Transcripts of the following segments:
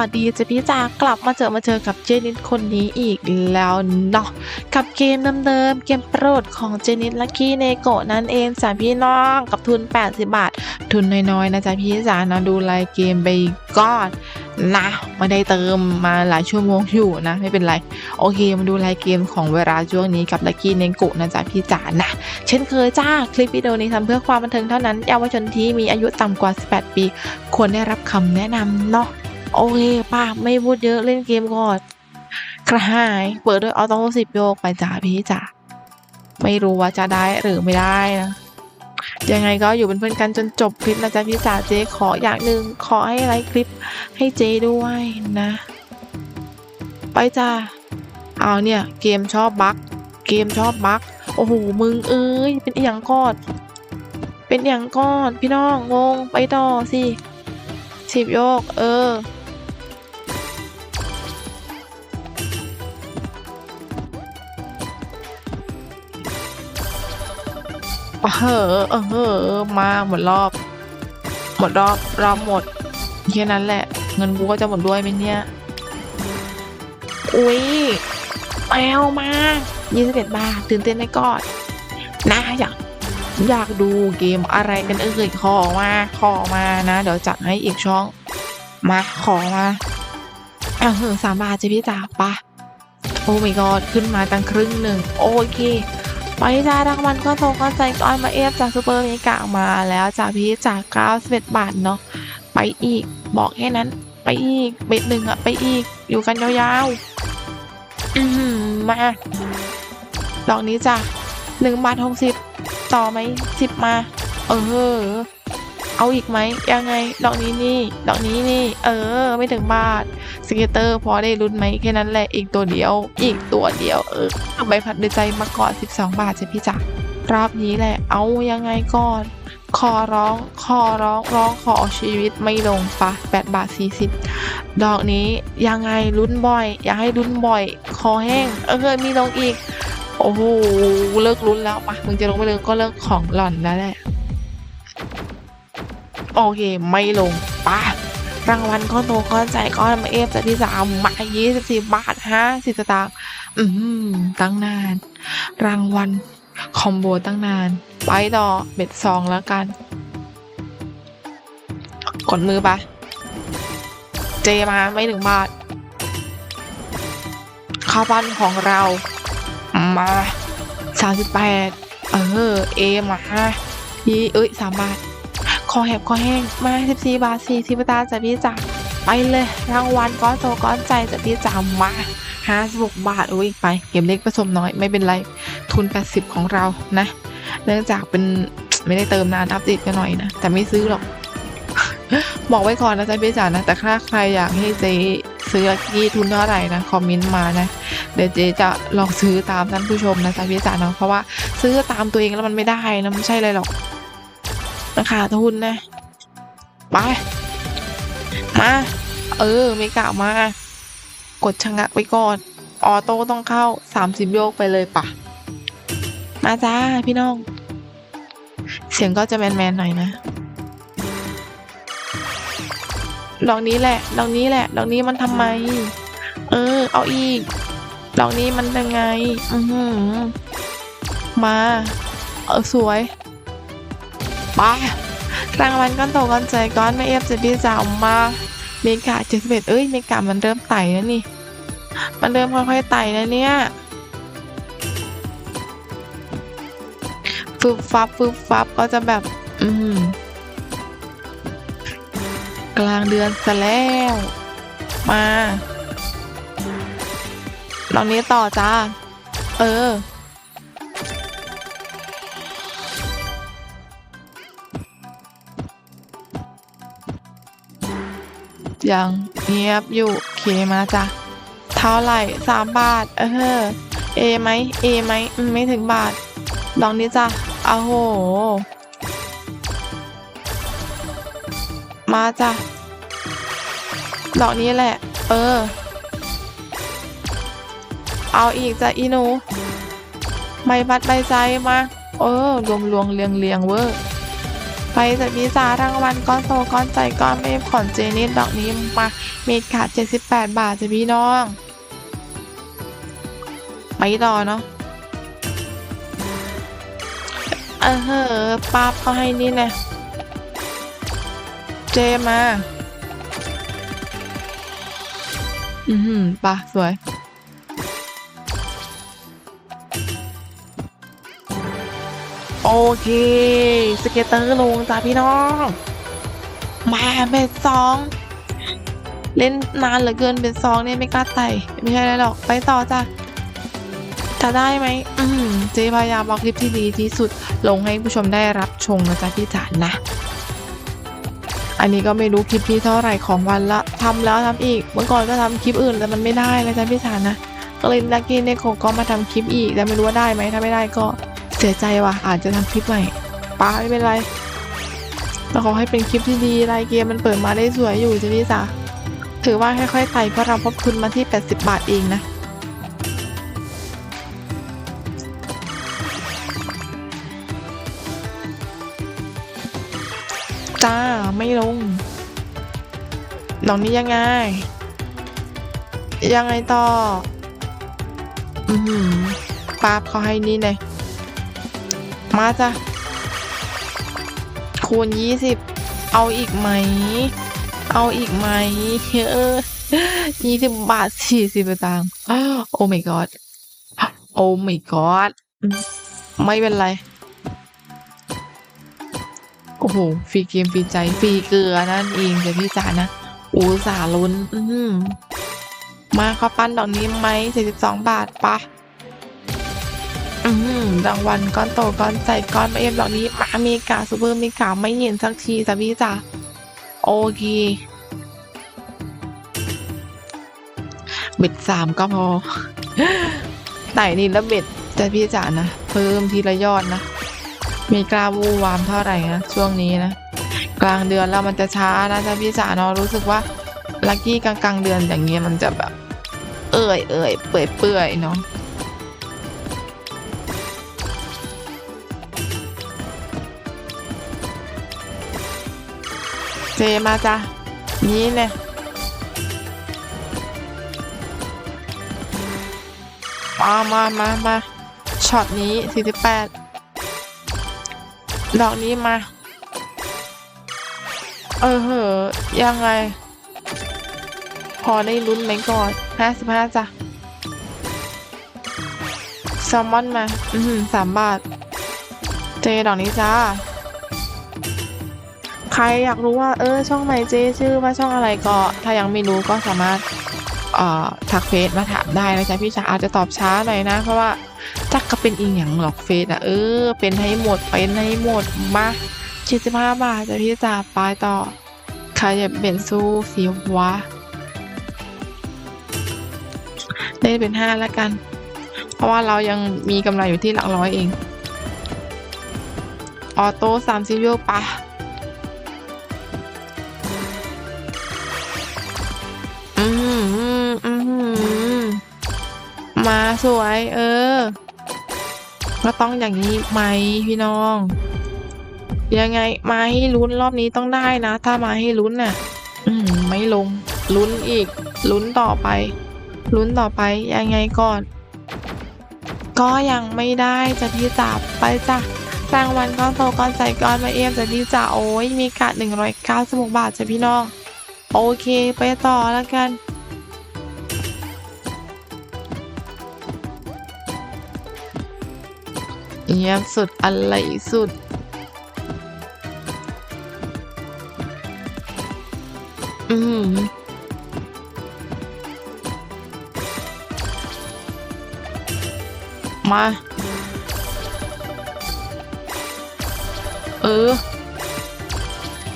สวัสดีจ้ะพี่จากกลับมาเจอมาเจอกับเจนิดคนนี้อีกแล้วเนาะกับเกมเดิมๆเกมโปรดของเจนิดลักกี้เนโกะนั่นเองจ้ะพี่น้องกับทุน 80 บาท ทุนน้อยๆนะจ๊ะพี่จ๋านะดูรายเกมไปก่อนนะไม่ได้เติมมาหลายชั่วโมงอยู่นะ ไม่เป็นไร โอเคมาดูรายเกมของเวลาช่วงนี้กับลักกี้เนโกะนะจ๊ะพี่จ๋านะเช่นเคยจ้าคลิปวิดีโอนี้ทำเพื่อความบันเทิงเท่านั้นเยาวชนที่มีอายุต่ำกว่า 18 ปี ควรได้รับคำแนะนำเนาะ โอเคป้าไม่พูดเยอะเล่นเกมก่อน กระหาย เปิดด้วยออโต้สิบโยกไปจ้าพี่จ๋าไม่รู้ว่าจะได้หรือไม่ได้นะยังไงก็อยู่เป็นเพื่อนกันจนจบคลิปนะจ๊ะพี่จ๋าเจ๊ขออย่างหนึ่งขอให้ไลค์คลิปให้เจ๊ด้วยนะ ไปจ้าเอาเนี่ยเกมชอบบั๊กเกมชอบบั๊กโอ้โหมึงเอ้ยเป็นอย่างกอด เป็นอย่างกอนพี่น้องงงไปต่อสิสิบโยก เออ เออเออเออมาหมดรอบ หมดรอบรอบหมดแค่นั้นแหละ เงินกูก็จะหมดด้วยไหมเนี่ย อุ้ยแมวมา21บาทตื่นเต้นไหมก่อนนะอยากอยากดูเกมอะไรกันเอ่ยขอมาขอมานะ เดี๋ยวจัดให้อีกช่อง มาขอมาอะเออสามบาทจะพี่จ๋าปะโอ้ my god ขึ้นมาตั้งครึ่งหนึ่งโอเค ไปจ้ารางวัลก็โทรก็ใจก้อนมาเอฟจากซูเปอร์เมกะมาแล้วจากพี่จากเก้าสิบบาทเนาะไปอีกบอกแค่นั้น ไปอีกเบ็ดหนึ่งอะไปอีกอยู่กันยาวๆอือหือมาดอกนี้จ้ะหนึ่งบาทหกสิบต่อไหมสิบมา เออ เอาอีกไหมยังไง ดอกนี้นี่ ดอกนี้นี่ เออ ไม่ถึงบาทสเกตเตอร์พอได้ลุ้นไหมแค่นั้นแหละอีกตัวเดียว อีกตัวเดียว เออใบพัดด้วยใจมาก่อน 12 บาทจ้ะพี่จ๋ารอบนี้แหละ เอายังไงก่อนขอร้องขอร้อง ร้องขอชีวิตไม่ลงปะ8บาท40 ดอกนี้ยังไงลุ้นบ่อย อยากให้ลุ้นบ่อย คอแห้ง เออมีลงอีก โอ้โห เลิกลุ้นแล้วปะมึงจะลงไม่ลงก็เลิกของหล่อนแล้วแหละ โอเค ไม่ลงปะรางวัลก้อนโตก้อนใจก้อนมาเอฟจากที่สามมายี่สิบสี่บาทห้าสิบสตางค์อืมตั้งนาน รางวัลคอมโบตั้งนาน ไปต่อเบ็ดสองแล้วกัน กดมือปะเจมาไม่ถึงบาทข้าวปั้นของเรา มาสามสิบแปดเออ เอมายี่เอ้ยสามบาท คอแหบคอแห้งมาสิบสี่บาทสี่สิบตาจากพี่จ๋าไปเลยรางวัลก้อนโตก้อนใจจากพี่จ๋ามาห้าสิบหกบาทอุ้ยไป เกมเล็กผสมน้อยไม่เป็นไร ทุนแปดสิบของเรานะ เนื่องจากเป็นไม่ได้เติมนานอัปเดตกันหน่อยนะ แต่ไม่ซื้อหรอก บอกไว้ก่อนนะจ๊ะพี่จ๋านะ แต่ถ้าใครอยากให้เจ๊ซื้อกกี้ทุนเท่าไหร่นะ คอมเมนต์มานะ เดี๋ยวเจ๊จะลองซื้อตามท่านผู้ชมนะจ๊ะพี่จ๋าเนาะเพราะว่าซื้อตามตัวเองแล้วมันไม่ได้นะไม่ใช่เลยหรอก ราคาทุนนะ ไป มา เออไม่กล่าวมา กดชะงักไปก่อน ออโต้ต้องเข้าสามสิบโยกไปเลยปะ มาจ้าพี่น้อง เสียงก็จะแมนๆหน่อยนะดอกนี้แหละ ดอกนี้แหละ ดอกนี้มันทำไม เออ เอาอีก ดอกนี้มันยังไง อือหือ มา เออสวย ไปรางวัลก้อนโตก้อนใจก้อนไม่เอฟจะพี่สาวมาเมกาเจ็ดสิบเอ็ดเอ้ยเมกามันเริ่มไต่แล้วนี่ มันเริ่มค่อยๆไต่แล้วเนี่ยฟึบฟับฟึบฟับก็จะแบบ อืม กลางเดือนซะแล้ว มาลองนี้ต่อจ้า เออ ยังเงียบอยู่เคมาจ้ะเท่าไหร่สามบาท เออเอไหมเอไหมไม่ถึงบาท ลองนี้จ้ะอ้โห มาจ้ะดอกนี้แหละ เออ เอาอีกจ้ะอีหนูใบพัดใบใจมา เออรวมรวงเรียงเรียงเวอร์ ไปจากพิซารางวัลก้อนโตก้อนใจก้อนเมฟขอนเจนิดดอกนี้มาเมดขาด78 บาทจ้ะพี่น้อง ไปต่อเนาะเออเหอป๊าบเขาให้นี่นะเจมา อือหือปะสวย โอเค สเก็ตเตอร์ลงจ้าพี่น้อง มาเป็นสอง เล่นนานเหลือเกินเป็นสองเนี่ยไม่กล้าไต่ไม่ใช่อะไรหรอก ไปต่อจ้ะจะได้ไหมอืมเจ๊พยายามเอาคลิปที่ดีที่สุดลงให้ผู้ชมได้รับชมนะจ๊ะพี่จ๋านะ อันนี้ก็ไม่รู้คลิปที่เท่าไหร่ของวันละทำแล้วทำอีก เมื่อก่อนก็ทำคลิปอื่นแต่มันไม่ได้นะจ๊ะพี่จ๋านะ ก็เลยนักกินเนโคก็มาทำคลิปอีกแต่ไม่รู้ว่าได้ไหมถ้าไม่ได้ก็ เสียใจว่ะ อาจจะทำคลิปใหม่ป้าไม่เป็นไรแต่ขอให้เป็นคลิปที่ดีรายเกมมันเปิดมาได้สวยอยู่จะพี่จ๋าถือว่าค่อยๆไต่เพราะเราพบทุนมาที่ 80 บาทเองนะจ้าไม่ลงน้องนี้ยังไง ยังไงต่อ อือหือป๊าบเขาให้นี่เลย มาจ้ะคูณยี่สิบเอาอีกไหม เอาอีกไหมเออยี่สิบบาทสี่สิบตังค์โอ้ my god โอ้ my god ไม่เป็นไร โอ้โหฟรีเกมฟรีใจฟรีเกลือนั่นเองจ้ะพี่จ๋านะอุตส่าลุ้น อืมมาข้าวปั้นดอกนี้ไหมสี่สิบสองบาทปะ มรางวัลก้อนโตก้อนใจก้อนมาเอ็มดอกนี้มาเมกาซูเปอร์เมกาไม่เห็นสักทีจ้ะพี่จ๋าโอเคเบ็ดสามก็พอไต่นี่แล้วเบ็ดจ้ะพี่จ๋านะ เพิ่มทีละยอดนะ มีกล้าวูวามเท่าไหร่นะ ช่วงนี้นะ กลางเดือนแล้วมันจะช้านะจ๊ะพี่จ๋าเนาะรู้สึกว่าลัคกี้กลางกลางเดือนอย่างเงี้ยมันจะแบบ เอ่ยเอ่ยเปื่อยเปื่อยเนาะ เจมาจ้ะนี่เนี่ยมามามามาช็อตนี้สี่สิบแปดดอกนี้มา เออเหอยังไง พอได้ลุ้นไหมก่อนห้าสิบห้าจ้ะแซลมอนมา อืมสามบาท เจดอกนี้จ้า ครอยากรู้ว่าเออช่องใหม่เจ๊ชื่อว่าช่องอะไรก็ถ้ายังไม่รู้ก็สามารถอ่อทักเฟซมาถามได้นะจ๊ะพี่ชาอาจจะตอบช้าหน่อยนะ เพราะว่าจักก็เป็นอีหยังหรอกเฟซอะเออ เป็นให้หมดเป็นให้หมดมาเจ็ดสิบห้าบาทจ้ะพี่จ๋าไปต่อใครจะเป็นสู้สิวะได้เป็นห้าแล้วกัน เพราะว่าเรายังมีกำไรอยู่ที่หลักร้อยเอง ออโต้สามสิบโยปะ มาสวย เออ ก็ต้องอย่างนี้ไหมพี่น้อง ยังไงมาให้ลุ้นรอบนี้ต้องได้นะ ถ้ามาให้ลุ้นน่ะ อืมไม่ลง ลุ้นอีก ลุ้นต่อไป ลุ้นต่อไปยังไงก่อน ก็ยังไม่ได้จะพี่จับไปจ้ะรางวัลก้อนโตก้อนใสก้อนมาเอฟจะพี่จ่าโอ้ยมีกะหนึ่งร้อยเก้าสิบหกบาทจ้ะพี่น้อง โอเค ไปต่อแล้วกัน เยี่ยมสุดอะไรสุด อืมมา เออ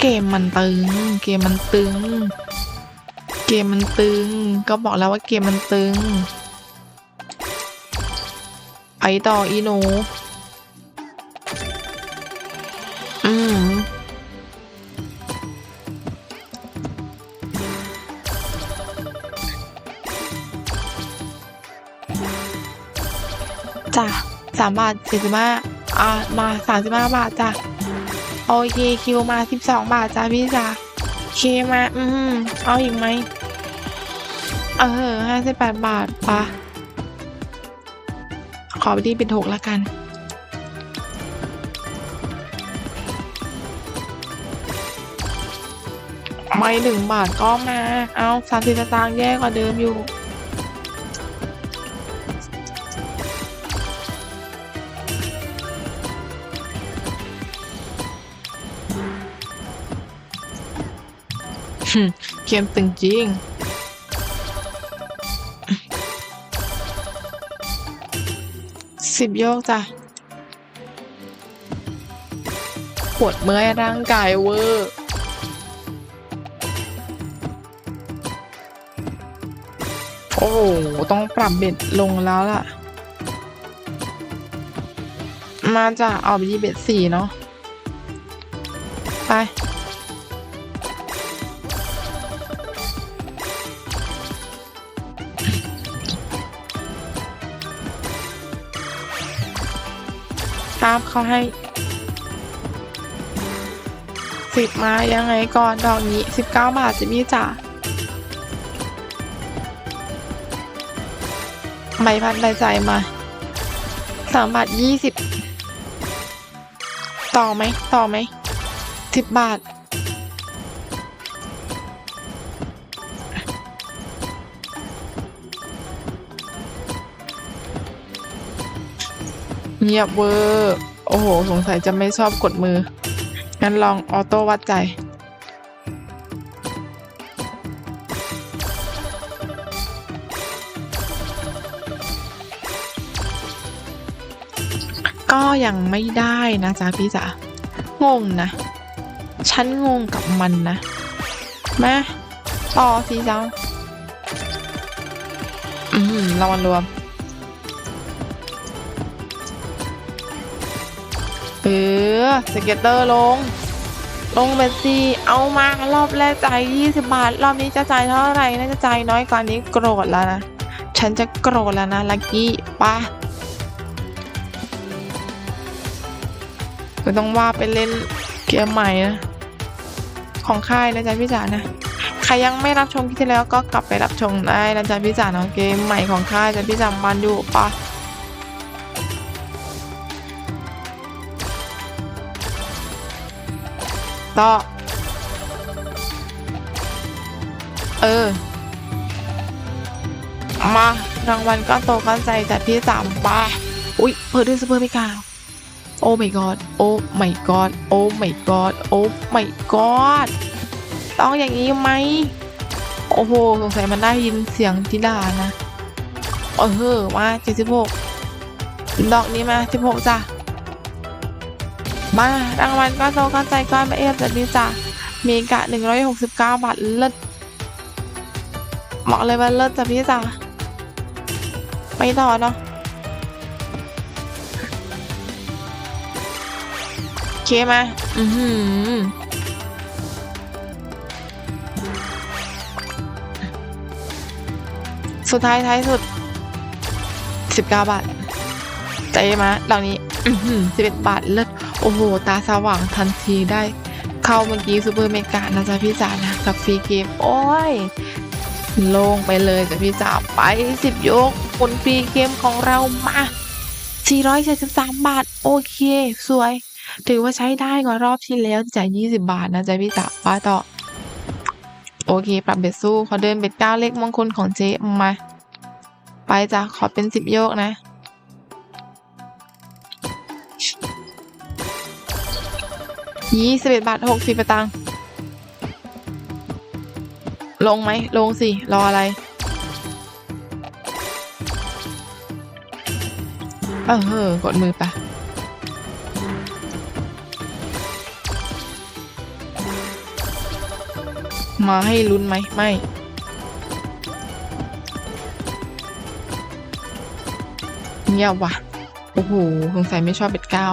เกมมันตึง เกมมันตึง เกมมันตึง ก็บอกแล้วว่าเกมมันตึงไปต่ออีหนู อืมจ้ะสามบาทสี่สิบห้าอ่ามาสามสิบห้าบาทจ้ะโอเคคิวมาสิบสองบาทจ้าพี่จ๋าเคมาอืมเอาอีกไหมเออห้าสิบแปดบาทปะขอไปที่เป็นหกละกัน ไม่หนึ่งบาทก็มา เอาสามสิบสตางค์แย่กว่าเดิมอยู่ เกมตึงจริงสิบโยกจ้ะปวดเมื่อยร่างกายเวอร์ โอ้โห ต้องปรับเบ็ดลงแล้วล่ะ มาจะเอาไปยี่เบ็ดสี่เนาะ ไปตามเขาให้สิบมายังไงก่อนดอกนี้สิบเก้าบาทจะมีจ่า ใบพันใบใจมาสามบาทยี่สิบต่อไหมต่อไหมสิบบาท เงียบเวอร์ โอ้โห สงสัยจะไม่ชอบกดมือ งั้นลองออโต้วัดใจ ยังไม่ได้นะจ๊ะพี่จ๋างงนะ ฉันงงกับมันนะ มาต่อสิจ้าอืมรางวัลรวมเออสเก็ตเตอร์ลง ลงเบสซี่เอามารอบแรกจ่าย20 บาท รอบนี้จะจ่ายเท่าไหร่น่าจะจ่ายน้อยกว่านี้โกรธแล้วนะ ฉันจะโกรธแล้วนะลักกี้ป้า ก็ต้องว่าไปเล่นเกมใหม่นะ ของค่ายนะจ๊ะพี่จ๋านะ ใครยังไม่รับชมคลิปที่แล้วก็กลับไปรับชมได้นะจ๊ะพี่จ๋าเนาะเกมใหม่ของค่ายจ๊ะพี่จ๋ามันอยู่ปะต่อเออ มารางวัลก้อนโตก้อนใจจากพี่สามป้า อุ๊ยเปิดด้วยซูเปอร์ม่กาว โอ้ my god โอ้ my god โอ้ my god โอ้ my god ต้องอย่างนี้ไหม โอ้โห สงสัยมันได้ยินเสียงทิดานะเออมาเจ็ดสิบหกดอกนี้มาสิบหกจ้ะ มารางวัลก้อนโตก้อนใจก้อนมาเอฟจากนี้จ้ะ มีกะหนึ่งร้อยหกสิบเก้าบาทเลิศบอกเลยว่าเลิศจ้ะพี่จ้ะไปต่อเนาะ เคมาอือหือสุดท้ายท้ายสุดสิบเก้าบาทใจมาดอกนี้อือหือสิบเอ็ดบาทเลิศโอ้โห ตาสว่างทันทีได้ เข้าเมื่อกี้ซูเปอร์เมกานะจ๊ะพี่จ๋านะกับฟรีเกม โอ้ย โล่งไปเลยจ้ะพี่จ๋าไปสิบยกผลฟรีเกมของเรามา 473 บาท โอเค สวย ถือว่าใช้ได้กว่ารอบที่แล้วจ่าย20 บาทนะจ๊ะพี่จ๋าไปต่อ โอเค ปรับเบ็ดสู้ ขอเดินเบ็ดเก้าเลขมงคลของเจ๊มา ไปจ้ะขอเป็นสิบโยกนะยี่สิบเอ็ดบาทหกสิบตังค์ลงไหม ลงสิ รออะไร เออเฮ้อกดมือไป มาให้ลุ้นไหมไม่ เงียบว่ะ โอ้โหสงสัยไม่ชอบเบ็ดเก้า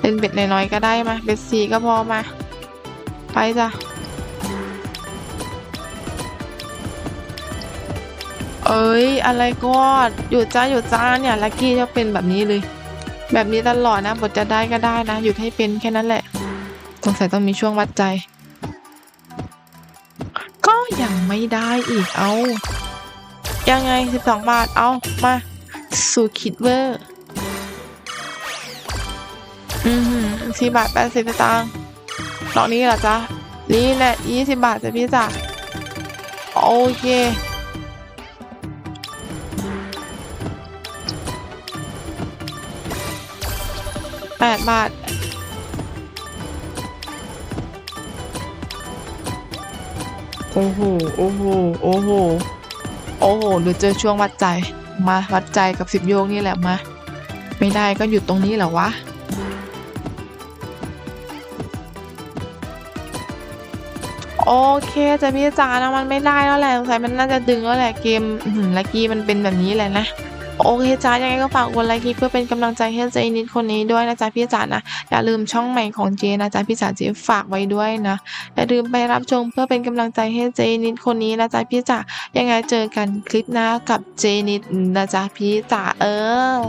เป็นเบ็ดน้อยๆก็ได้มาเบ็ดสี่ก็พอมา ไปจ้ะเอ้ย อะไรก็หยุดจ้าหยุดจ้าเนี่ยลักกี้จะเป็นแบบนี้เลย แบบนี้ตลอดนะบทจะได้ก็ได้นะ หยุดให้เป็นแค่นั้นแหละ สงสัยต้องมีช่วงวัดใจ ไม่ได้อีกเอายังไง 12 บาท เอามาสู่คิดเวอร์อือหือสี่บาทแปดสิบตางค์ดอกนี้เหรอจ๊ะนี่แหละยี่สิบบาทจ้ะพี่จ๋าโอเคแปดบาท โอ้โห โอ้โห โอ้โห โอ้โห หรือเจอช่วงวัดใจ มาวัดใจกับสิบโยกนี่แหละมา ไม่ได้ก็หยุดตรงนี้แหรอวะ โอเคจะพี่จ๋านะมันไม่ได้แล้วแหละสงสัยมันน่าจะดึงแล้วแหละเกมหือลักกี้มันเป็นแบบนี้แหละนะ โอเคจ้ายังไงก็ฝากกดไลค์คลิปเพื่อเป็นกำลังใจให้เจนิดคนนี้ด้วยนะจ๊ะพี่จ๋านะ อย่าลืมช่องใหม่ของเจนะจ๊ะพี่จ๋าเจฝากไว้ด้วยนะ อย่าลืมไปรับชมเพื่อเป็นกำลังใจให้เจนิดคนนี้นะจ๊ะพี่จ๋ายังไงเจอกันคลิปหน้ากับเจนิดนะจ๊ะพี่จ๋าเออ